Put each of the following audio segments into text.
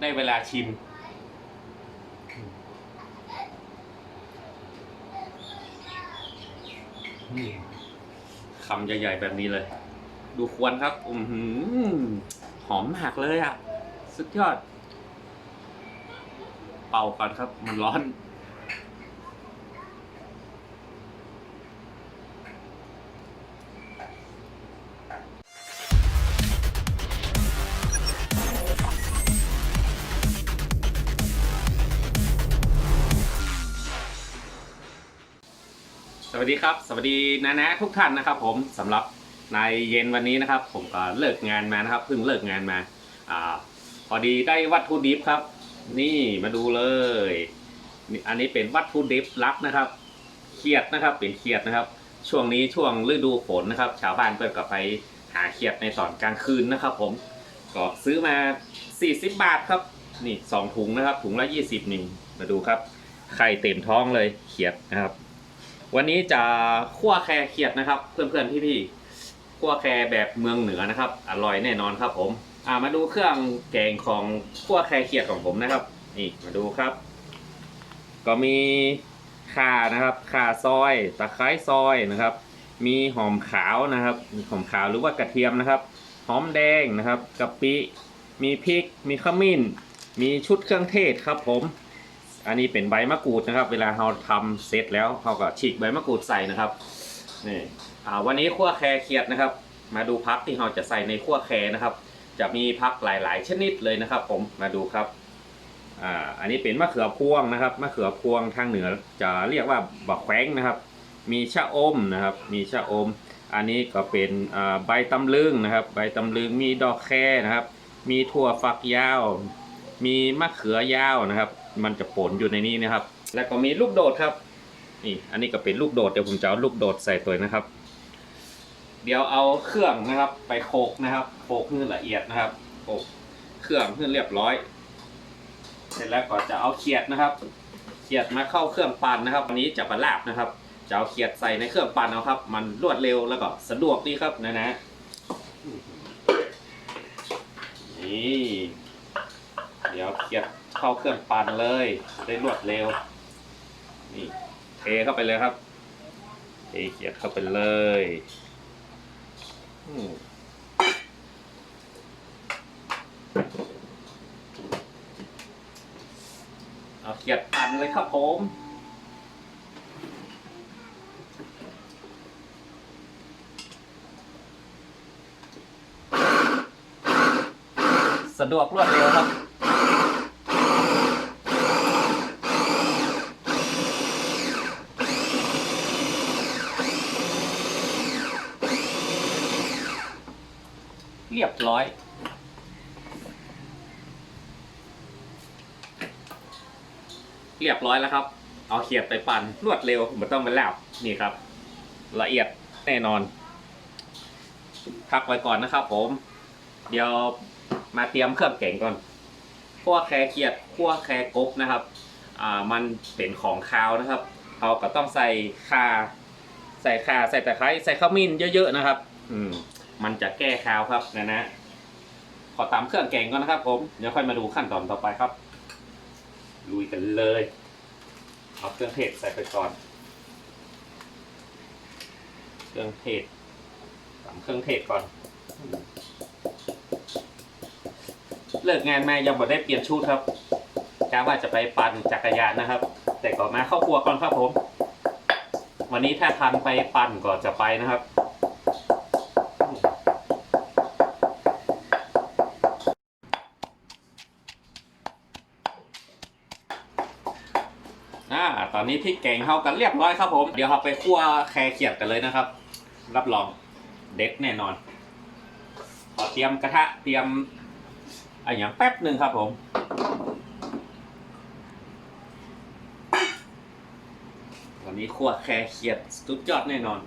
ได้เวลาชิม คำใหญ่ๆแบบนี้เลย ดูควรครับอืมหอหอมมากเลยอะ สุดยอด เป่าก่อนครับ มันร้อน วัสดีครับ สวัสดีนะนะทุกท่านนะครับผมสำหรับในเย็นวันนี้นะครับ ผมก็เลิกงานมานะครับเพิ่งเลิกงานมาอ่าพอดีได้วัตถุดิบครับ นี่มาดูเลยอันนี้เป็นวัตถุดิบลับนะครับเขียดนะครับเป็นเขียดนะครับ ช่วงนี้ช่วงฤดูฝนนะครับ ชาวบ้านเปิดก็ไปหาเขียดในตอนกลางคืนนะครับ ผมก็ซื้อมา 40 บาทครับนี่สองถุงนะครับ ถุงละ20นี่มาดูครับไข่เต็มท้องเลยเขียดนะครับ วันนี้จะคั่วแครเขียดนะครับ เพื่อนๆพี่ๆคั่วแครแบบเมืองเหนือนะครับ อร่อยแน่นอนครับผมอ่ามาดูเครื่องแกงของคั่วแครเขียดของผมนะครับ นี่มาดูครับ ก็มีข่านะครับข่าซอยตะไคร้ซอยนะครับ มีหอมขาวนะครับหอมขาวหรือว่ากระเทียมนะครับ หอมแดงนะครับกะปิมีพริก มีขมิ้น มีชุดเครื่องเทศครับผม อันนี้เป็นใบมะกรูดนะครับ เวลาเราทำเสร็จแล้วเราก็ฉีกใบมะกรูดใส่นะครับนี่อ่าวันนี้คั่วแครเขียดนะครับ มาดูพักที่เราจะใส่ในคั่วแครนะครับ จะมีพักหลายๆ ชนิดเลยนะครับ ผมมาดูครับอ่าอันนี้เป็นมะเขือพวงนะครับมะเขือพวงทางเหนือจะเรียกว่าบักแขวงนะครับ มีชะอมนะครับ มีชะอม อันนี้ก็เป็นใบตำลึงนะครับ ใบตำลึงมีดอกแครนะครับ มีถั่วฝักยาว มีมะเขือยาวนะครับ มันจะผลอยู่ในนี้นะครับ แล้วก็มีลูกโดดครับ นี่ อันนี้ก็เป็นลูกโดด เดี๋ยวผมจะเอาลูกโดดใส่ตัวนะครับ เดี๋ยวเอาเครื่องนะครับ ไปโขลกนะครับโขลกให้ละเอียดนะครับโขลกเครื่องให้เรียบร้อย เสร็จแล้วก็จะเอาเขียดนะครับ เขียดมาเข้าเครื่องปั่นนะครับวันนี้จะประลาบนะครับ จะเอาเขียดใส่ในเครื่องปั่นเอาครับ มันรวดเร็วแล้วก็สะดวกดีครับนะนะนี่ เดี๋ยวเขียด เข้าเครื่องปั่นเลยได้รวดเร็ว นี่เทเข้าไปเลยครับเทเขียดเข้าไปเลยอเอาเขียดปั่นเลยครับผมสะดวกรวดเร็วครับ เรียบร้อย เรียบร้อยแล้วครับ เอาเขียดไปปั่นรวดเร็วไม่ต้องไปแล้วนี่ครับ ละเอียดแน่นอนพักไว้ก่อนนะครับผม เดี๋ยวมาเตรียมเครื่องแกงก่อนคั่วแครเขียดคั่วแครกบนะครับ อ่า มันเป็นของคาวนะครับ เราก็ต้องใส่ข่า ใส่ข่า ใส่ตะไคร้ ใส่ข้าวมิ้นเยอะๆนะครับ อืม มันจะแก้คาวครับนะนะขอตามเครื่องแกงก่อนนะครับ ผมเดี๋ยวค่อยมาดูขั้นตอนต่อไปครับลุยกันเลยเอาเครื่องเทศใส่ไปก่อน เครื่องเทศตามเครื่องเทศก่อน เลิกงานมายังบ่ได้เปลี่ยนชุดครับกะว่าจะไปปั่นจักรยานนะครับ แต่ก่อนมาเข้าครัวก่อนครับผม วันนี้ถ้าทันไปปั่นก่อนจะไปนะครับ อ่าตอนนี้พริกแกงเข้ากันเรียบร้อยครับผม เดี๋ยวเราไปคั่วแครเขียดกันเลยนะครับ รับรองเด็ดแน่นอน ขอเตรียมกระทะเตรียมอะไรอย่างแป๊บหนึ่งครับผมวันนี้คั่วแครเขียดสุดยอดแน่นอน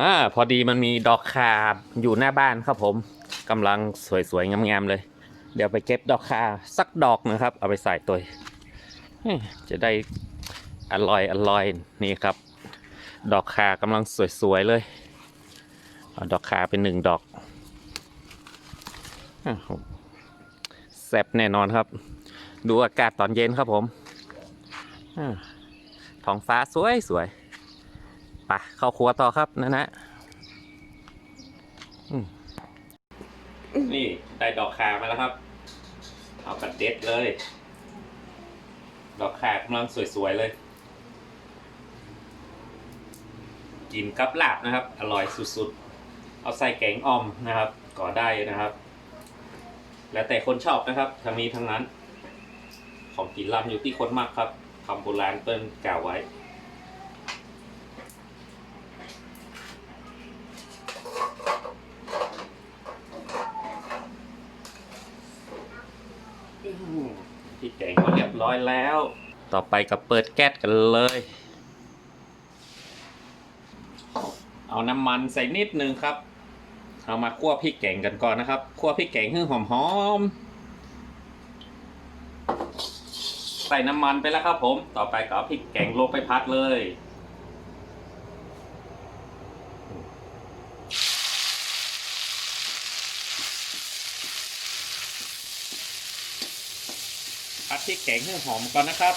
อ่าพอดีมันมีดอกคาอยู่หน้าบ้านครับผมกำลังสวยๆงามๆเลย เดี๋ยวไปเก็บดอกคาสักดอกนะครับ เอาไปใส่ตัวจะได้อร่อยอร่อยนี่ครับ ดอกคากำลังสวยๆเลยเอาดอกคาเป็นหนึ่งดอกแซ่บแน่นอนครับ ดูอากาศตอนเย็นครับผมท้องฟ้าสวยสวยปะเข้าครัวต่อครับนะนะนี่ได้ดอกคามาแล้วครับ เอากระเด็ดเลย ดอกขากำลังสวยๆเลย กินกับลาบนะครับ อร่อยสุดๆ เอาใส่แกงอ่อมนะครับ ก็ได้นะครับ แล้วแต่คนชอบนะครับทั้งนี้ทั้งนั้น ของกินลำอยู่ที่คนมากครับคำโบราณเปิ้นกล่าวไว้ ที่แกงก็เรียบร้อยแล้ว ต่อไปก็เปิดแก๊สกันเลย เอาน้ำมันใส่นิดนึงครับ เอามาคั่วพริกแกงกันก่อนนะครับคั่วพริกแกงให้หอมๆใส่น้ำมันไปแล้วครับผม ต่อไปก็เอาพริกแกงลงไปพักเลย พริกแกงให้หอมก่อนนะครับ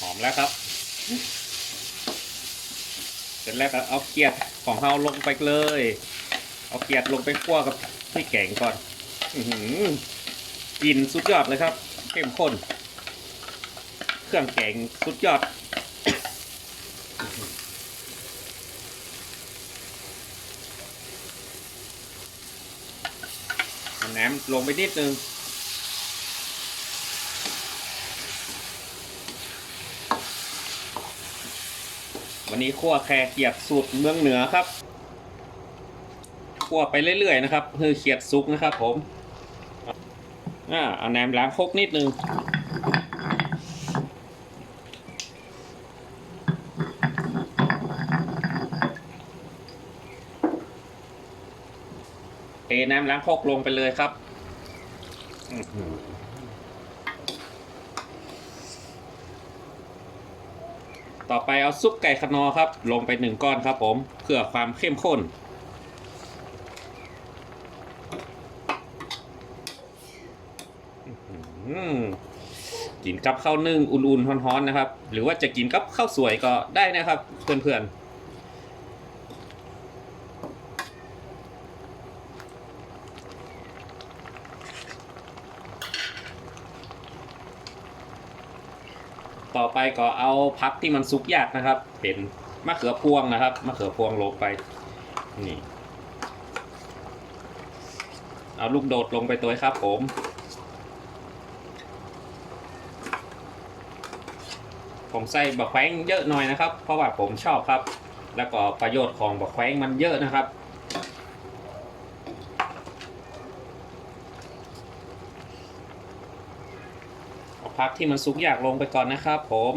หอมแล้วครับ เสร็จแล้วก็เอาเกียดของเราลงไปเลย เอาเกียดลงไปคั่วกับพริกแกงก่อนอือหือกลินสุดยอดเลยครับ เข้มข้น เครื่องแกงสุดยอด แหนมลงไปนิดนึงวันนี้คั่วแครเขียดสูตรเมืองเหนือครับคั่วไปเรื่อยๆนะครับคือเขียดซุกนะครับผมอ่าเอาน้ำล้างครกนิดนึง น้ำล้างคกลงไปเลยครับต่อไปเอาซุปไก่ขนอครับ ลงไปหนึ่งก้อนครับผมเพื่อความเข้มข้นอื้อหือกินกับข้าวนึ่งอุ่นๆร้อนๆนะครับ หรือว่าจะกินกับข้าวสวยก็ได้นะครับ เพื่อนๆ ไปก็เอาพักที่มันซุกยากนะครับ เป็นมะเขือพวงนะครับมะเขือพวงลงไปนี่เอาลูกโดดลงไปตัวครับผม ผมใส่บะแขวงเยอะหน่อยนะครับ เพราะว่าผมชอบครับ แล้วก็ประโยชน์ของบะแขวงมันเยอะนะครับ เอาพักที่มันสุกอยากลงไปก่อนนะครับผมเ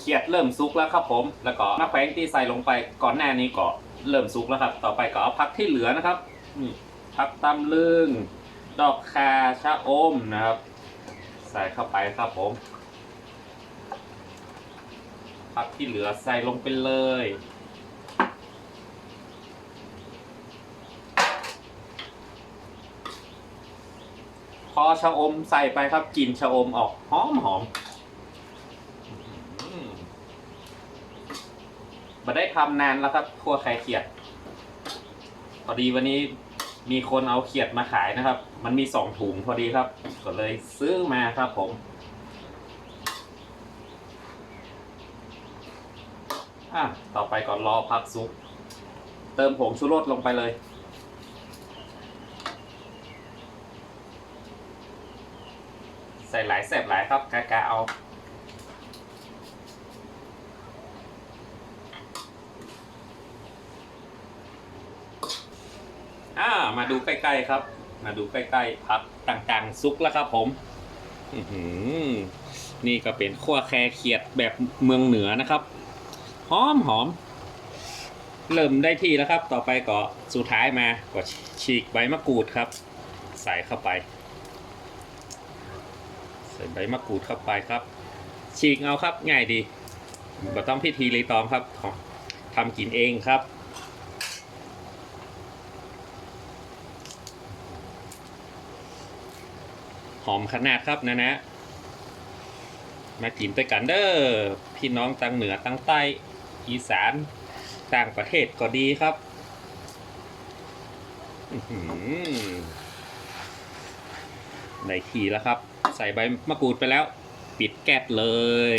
ขียดเริ่มซุกแล้วครับผม แล้วก็มะแขวงที่ใส่ลงไปก่อนหน้านี้ก็เริ่มซุกแล้วครับ ต่อไปก็เอาพักที่เหลือนะครับนี่พักตำลึง ดอกคาชะอมนะครับ ใส่เข้าไปครับผมพักที่เหลือใส่ลงไปเลย พอชะอมใส่ไปครับกลิ่นชะอมออกหอมหอมมมาได้ทำนานแล้วครับครัวไข่เขียดพอดีวันนี้ มีคนเอาเขียดมาขายนะครับ มันมีสองถุงพอดีครับ ก็เลยซื้อมาครับผม อะ ต่อไปก่อนรอพักซุป เติมผงชูรสลงไปเลย ใส่หลายแสบหลายครับกะกะเอา มาดูใกล้ ๆครับ มาดูใกล้ๆพักต่างๆซุกแล้วครับ ผมนี่ก็เป็นขั้วแครเขียดแบบเมืองเหนือนะครับหอมหอมเริ่มได้ที่แล้วครับ ต่อไปก็สุดท้ายมาก็ฉีกใบมะกรูดครับ ใส่เข้าไป ใส่ใบมะกรูดเข้าไปครับ ฉีกเอาครับง่ายดีก็ต้องพิธีรีตองครับทำกินเองครับ หอมขนาดครับนะนะมากินไปกันเด้อพี่น้องตังเหนือตังใต้อีสานต่างประเทศก็ดีครับอื้อหือได้ทีแล้วครับ ใส่ใบมะกรูดไปแล้ว ปิดแก๊สเลย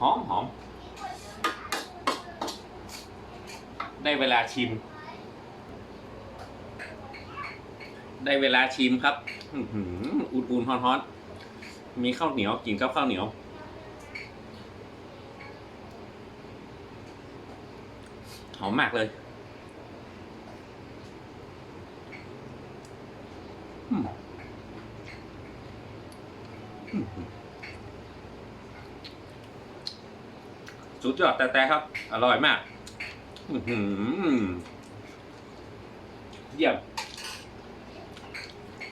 หอมหอมได้เวลาชิม ได้เวลาชิมครับอื้อหืออุ่นๆฮ้อนๆมีข้าวเหนียวกินกับข้าวเหนียว หอมมากเลยสุดยอดแต่แต่ครับ อร่อยมากเยี่ยม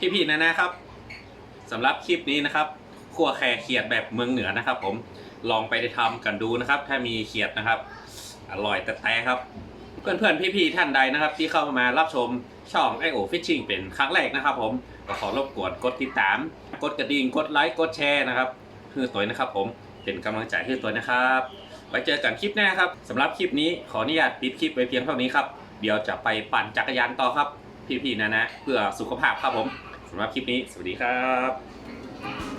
พี่ๆนะนะครับสำหรับคลิปนี้นะครับคั่วแครเขียดแบบเมืองเหนือนะครับ ผมลองไปทำกันดูนะครับ ถ้ามีเขียดนะครับ อร่อยแต่แต่ครับ เพื่อนๆพี่ๆท่านใดนะครับ ที่เข้ามารับชมช่องไอโอฟิชชิงเป็นครั้งแรกนะครับ ผมก็ขอรบกวนกดติดตาม กดกระดิ่งกดไลค์กดแชร์นะครับเพื่อตัวนะครับ ผมเป็นกำลังใจให้ตัวนะครับไว้เจอกันคลิปหน้าครับสำหรับคลิปนี้ขออนุญาตปิดคลิปไว้เพียงเท่านี้ครับเดี๋ยวจะไปปั่นจักรยานต่อครับ พี่ๆนะนะเพื่อสุขภาพครับผมสำหรับคลิปนี้ สวัสดีครับ